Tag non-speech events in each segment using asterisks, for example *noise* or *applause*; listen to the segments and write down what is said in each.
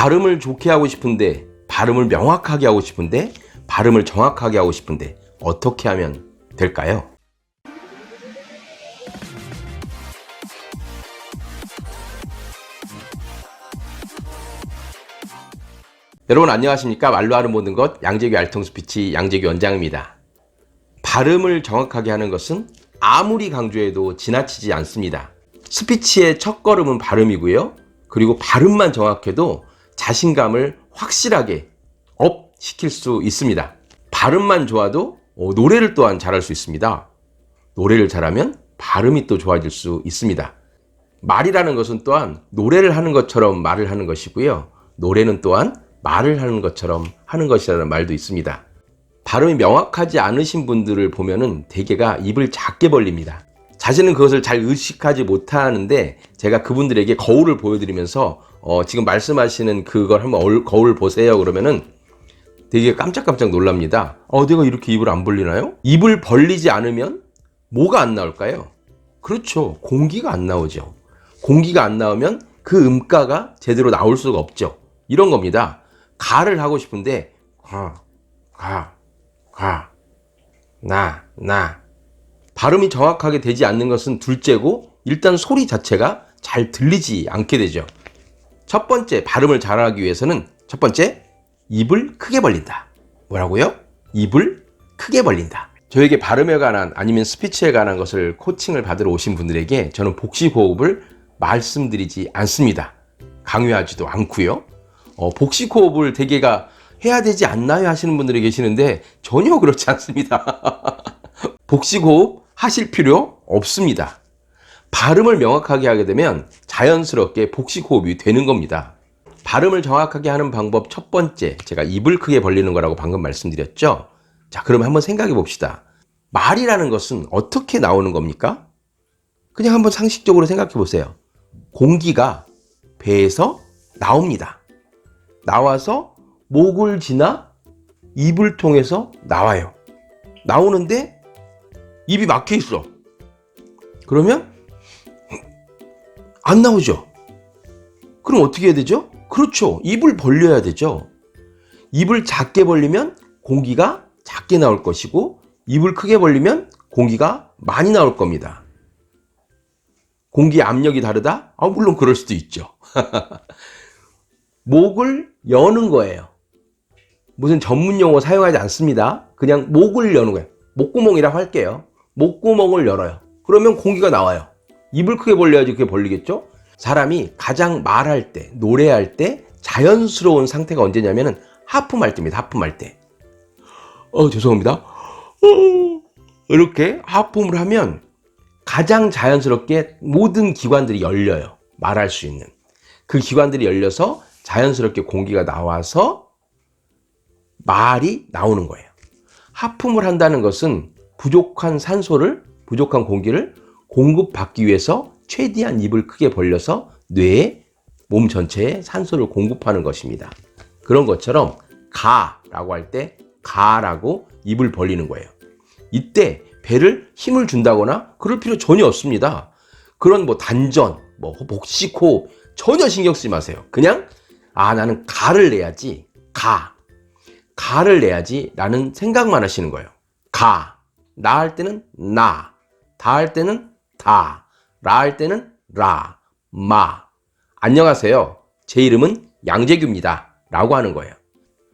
발음을 좋게 하고 싶은데, 발음을 명확하게 하고 싶은데, 발음을 정확하게 하고 싶은데, 어떻게 하면 될까요? 여러분 안녕하십니까? 말로 하는 모든 것 양재규 알통 스피치 양재규 원장입니다. 발음을 정확하게 하는 것은 아무리 강조해도 지나치지 않습니다. 스피치의 첫 걸음은 발음이고요. 그리고 발음만 정확해도 자신감을 확실하게 업 시킬 수 있습니다. 발음만 좋아도 어, 노래를 또한 잘할 수 있습니다. 노래를 잘하면 발음이 또 좋아질 수 있습니다. 말이라는 것은 또한 노래를 하는 것처럼 말을 하는 것이고요. 노래는 또한 말을 하는 것처럼 하는 것이라는 말도 있습니다. 발음이 명확하지 않으신 분들을 보면은 대개가 입을 작게 벌립니다. 자신은 그것을 잘 의식하지 못하는데 제가 그분들에게 거울을 보여드리면서 어, 지금 말씀하시는 그걸 한번 얼- 거울 보세요 그러면은 되게 깜짝깜짝 놀랍니다. 어, 내가 이렇게 입을 안 벌리나요? 입을 벌리지 않으면 뭐가 안 나올까요? 그렇죠. 공기가 안 나오죠. 공기가 안 나오면 그 음가가 제대로 나올 수가 없죠. 이런 겁니다. 가를 하고 싶은데 가, 가, 가, 나, 나. 발음이 정확하게 되지 않는 것은 둘째고 일단 소리 자체가 잘 들리지 않게 되죠. 첫 번째 발음을 잘하기 위해서는 첫 번째 입을 크게 벌린다. 뭐라고요? 입을 크게 벌린다. 저에게 발음에 관한 아니면 스피치에 관한 것을 코칭을 받으러 오신 분들에게 저는 복식 호흡을 말씀드리지 않습니다. 강요하지도 않고요. 어, 복식 호흡을 대개가 해야 되지 않나요 하시는 분들이 계시는데 전혀 그렇지 않습니다. *laughs* 복식 호흡 하실 필요 없습니다. 발음을 명확하게 하게 되면 자연스럽게 복식 호흡이 되는 겁니다. 발음을 정확하게 하는 방법 첫 번째, 제가 입을 크게 벌리는 거라고 방금 말씀드렸죠? 자, 그럼 한번 생각해 봅시다. 말이라는 것은 어떻게 나오는 겁니까? 그냥 한번 상식적으로 생각해 보세요. 공기가 배에서 나옵니다. 나와서 목을 지나 입을 통해서 나와요. 나오는데 입이 막혀 있어. 그러면 안 나오죠. 그럼 어떻게 해야 되죠? 그렇죠. 입을 벌려야 되죠. 입을 작게 벌리면 공기가 작게 나올 것이고 입을 크게 벌리면 공기가 많이 나올 겁니다. 공기 압력이 다르다? 아, 물론 그럴 수도 있죠. *laughs* 목을 여는 거예요. 무슨 전문 용어 사용하지 않습니다. 그냥 목을 여는 거예요. 목구멍이라고 할게요. 목구멍을 열어요. 그러면 공기가 나와요. 입을 크게 벌려야지 그게 벌리겠죠? 사람이 가장 말할 때, 노래할 때 자연스러운 상태가 언제냐면은 하품할 때입니다. 하품할 때. 어, 죄송합니다. 어, 이렇게 하품을 하면 가장 자연스럽게 모든 기관들이 열려요. 말할 수 있는. 그 기관들이 열려서 자연스럽게 공기가 나와서 말이 나오는 거예요. 하품을 한다는 것은 부족한 산소를, 부족한 공기를 공급받기 위해서 최대한 입을 크게 벌려서 뇌에 몸 전체에 산소를 공급하는 것입니다. 그런 것처럼 가라고 할 때 가라고 입을 벌리는 거예요. 이때 배를 힘을 준다거나 그럴 필요 전혀 없습니다. 그런 뭐 단전, 뭐 복식호 전혀 신경 쓰지 마세요. 그냥 아 나는 가를 내야지 가 가를 내야지 라는 생각만 하시는 거예요. 가. 나 할 때는 나. 다 할 때는 다. 라 할 때는 라. 마. 안녕하세요. 제 이름은 양재규입니다. 라고 하는 거예요.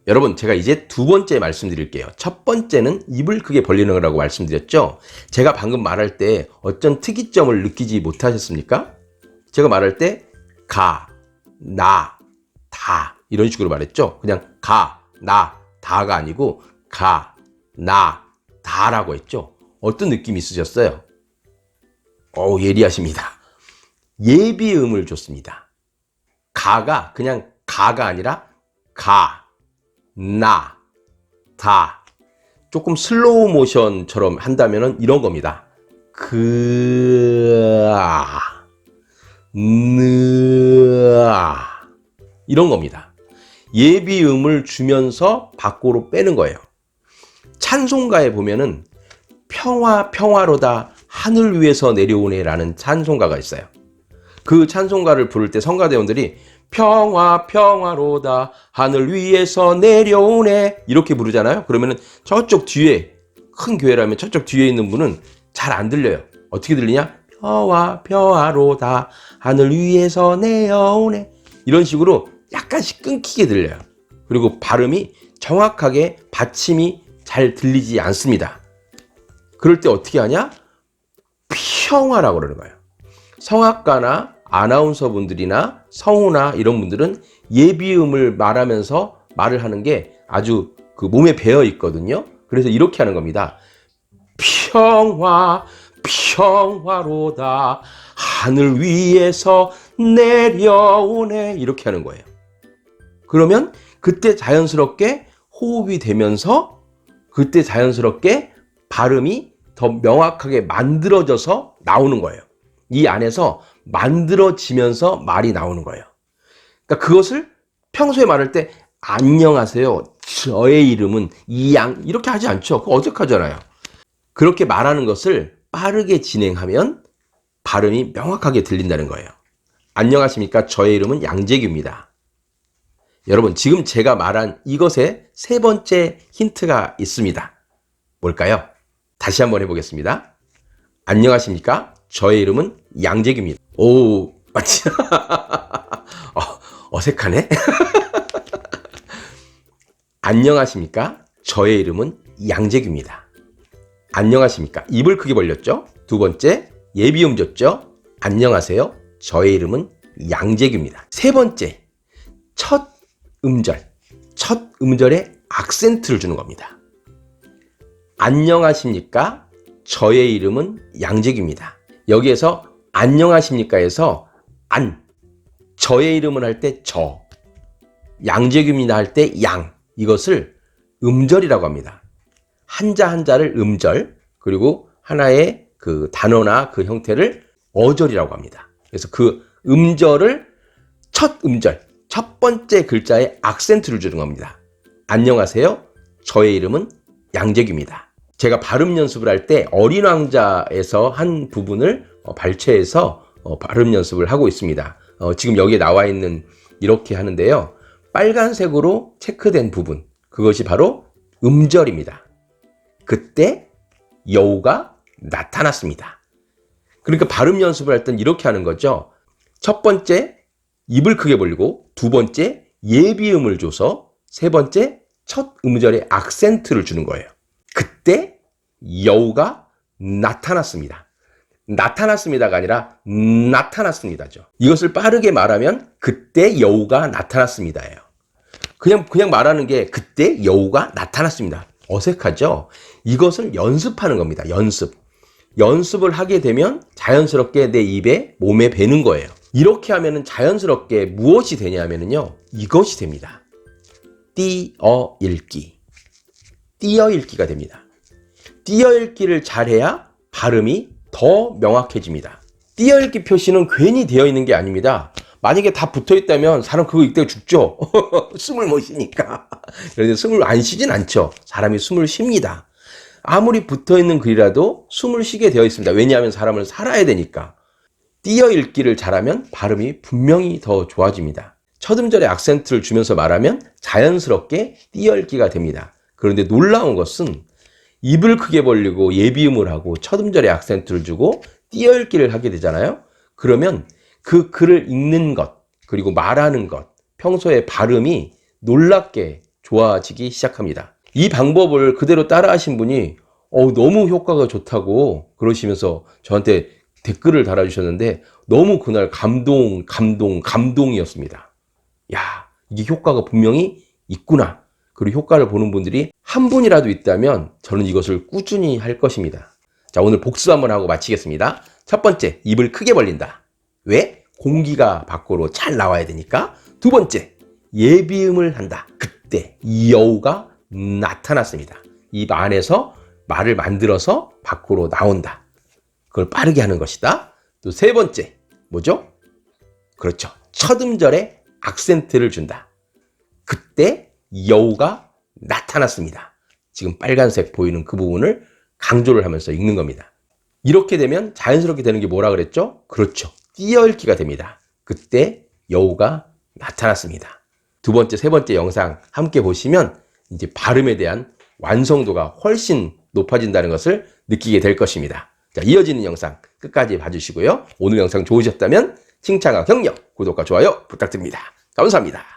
여러분, 제가 이제 두 번째 말씀드릴게요. 첫 번째는 입을 크게 벌리는 거라고 말씀드렸죠? 제가 방금 말할 때 어떤 특이점을 느끼지 못하셨습니까? 제가 말할 때 가, 나, 다 이런 식으로 말했죠? 그냥 가, 나, 다가 아니고 가, 나, 다라고 했죠? 어떤 느낌 있으셨어요? 어우, 예리하십니다. 예비음을 줬습니다. 가가 그냥 가가 아니라 가, 나, 다. 조금 슬로우 모션처럼 한다면 이런 겁니다. 그, 아, 느, 아. 이런 겁니다. 예비음을 주면서 밖으로 빼는 거예요. 찬송가에 보면은 평화 평화로다 하늘 위에서 내려오네라는 찬송가가 있어요. 그 찬송가를 부를 때 성가대원들이 평화 평화로다 하늘 위에서 내려오네 이렇게 부르잖아요. 그러면은 저쪽 뒤에 큰 교회라면 저쪽 뒤에 있는 분은 잘 안 들려요. 어떻게 들리냐? 평화 평화로다 하늘 위에서 내려오네 이런 식으로 약간씩 끊기게 들려요. 그리고 발음이 정확하게 받침이 잘 들리지 않습니다. 그럴 때 어떻게 하냐? 평화라고 그러는 거예요. 성악가나 아나운서 분들이나 성우나 이런 분들은 예비음을 말하면서 말을 하는 게 아주 그 몸에 배어 있거든요. 그래서 이렇게 하는 겁니다. 평화, 평화로다. 하늘 위에서 내려오네. 이렇게 하는 거예요. 그러면 그때 자연스럽게 호흡이 되면서 그때 자연스럽게 발음이 더 명확하게 만들어져서 나오는 거예요. 이 안에서 만들어지면서 말이 나오는 거예요. 그러니까 그것을 평소에 말할 때 안녕하세요. 저의 이름은 이양 이렇게 하지 않죠. 그거 어색하잖아요. 그렇게 말하는 것을 빠르게 진행하면 발음이 명확하게 들린다는 거예요. 안녕하십니까? 저의 이름은 양재규입니다. 여러분, 지금 제가 말한 이것에 세 번째 힌트가 있습니다. 뭘까요? 다시 한번 해보겠습니다. 안녕하십니까? 저의 이름은 양재규입니다. 오, 맞지? *laughs* 어, 어색하네? *laughs* 안녕하십니까? 저의 이름은 양재규입니다. 안녕하십니까? 입을 크게 벌렸죠? 두 번째, 예비음 줬죠? 안녕하세요. 저의 이름은 양재규입니다. 세 번째, 첫 음절. 첫 음절에 악센트를 주는 겁니다. 안녕하십니까? 저의 이름은 양재규입니다. 여기에서 안녕하십니까에서 안, 저의 이름을 할 때 저, 양재규입니다 할 때 양, 이것을 음절이라고 합니다. 한자 한자를 음절, 그리고 하나의 그 단어나 그 형태를 어절이라고 합니다. 그래서 그 음절을 첫 음절, 첫 번째 글자에 악센트를 주는 겁니다. 안녕하세요. 저의 이름은 양재규입니다. 제가 발음 연습을 할 때 어린 왕자에서 한 부분을 어, 발췌해서 어, 발음 연습을 하고 있습니다. 어, 지금 여기에 나와 있는 이렇게 하는데요. 빨간색으로 체크된 부분, 그것이 바로 음절입니다. 그때 여우가 나타났습니다. 그러니까 발음 연습을 할 땐 이렇게 하는 거죠. 첫 번째, 입을 크게 벌리고, 두 번째, 예비음을 줘서, 세 번째, 첫 음절에 악센트를 주는 거예요. 그때 여우가 나타났습니다. 나타났습니다가 아니라 나타났습니다죠. 이것을 빠르게 말하면 그때 여우가 나타났습니다예요. 그냥 그냥 말하는 게 그때 여우가 나타났습니다. 어색하죠? 이것을 연습하는 겁니다. 연습. 연습을 하게 되면 자연스럽게 내 입에 몸에 배는 거예요. 이렇게 하면은 자연스럽게 무엇이 되냐면은요. 이것이 됩니다. 띄어 읽기. 띄어 읽기가 됩니다. 띄어 읽기를 잘해야 발음이 더 명확해집니다. 띄어 읽기 표시는 괜히 되어 있는 게 아닙니다. 만약에 다 붙어 있다면 사람 그거 읽다가 죽죠. *laughs* 숨을 못 쉬니까. 그래서 숨을 안 쉬진 않죠. 사람이 숨을 쉽니다. 아무리 붙어 있는 글이라도 숨을 쉬게 되어 있습니다. 왜냐하면 사람을 살아야 되니까. 띄어 읽기를 잘하면 발음이 분명히 더 좋아집니다. 첫 음절에 악센트를 주면서 말하면 자연스럽게 띄어 읽기가 됩니다. 그런데 놀라운 것은 입을 크게 벌리고 예비음을 하고 첫 음절에 악센트를 주고 띄어 읽기를 하게 되잖아요. 그러면 그 글을 읽는 것, 그리고 말하는 것, 평소에 발음이 놀랍게 좋아지기 시작합니다. 이 방법을 그대로 따라 하신 분이 어, 너무 효과가 좋다고 그러시면서 저한테 댓글을 달아주셨는데 너무 그날 감동, 감동, 감동이었습니다. 야, 이게 효과가 분명히 있구나. 그리고 효과를 보는 분들이 한 분이라도 있다면 저는 이것을 꾸준히 할 것입니다. 자, 오늘 복수 한번 하고 마치겠습니다. 첫 번째, 입을 크게 벌린다. 왜? 공기가 밖으로 잘 나와야 되니까. 두 번째, 예비음을 한다. 그때 이 여우가 나타났습니다. 입 안에서 말을 만들어서 밖으로 나온다. 그걸 빠르게 하는 것이다. 또 세 번째, 뭐죠? 그렇죠. 첫 음절에 악센트를 준다. 그때 여우가 나타났습니다. 지금 빨간색 보이는 그 부분을 강조를 하면서 읽는 겁니다. 이렇게 되면 자연스럽게 되는 게 뭐라 그랬죠? 그렇죠. 띄어읽기가 됩니다. 그때 여우가 나타났습니다. 두 번째, 세 번째 영상 함께 보시면 이제 발음에 대한 완성도가 훨씬 높아진다는 것을 느끼게 될 것입니다. 자, 이어지는 영상 끝까지 봐주시고요. 오늘 영상 좋으셨다면 칭찬과 격려, 구독과 좋아요 부탁드립니다. 감사합니다.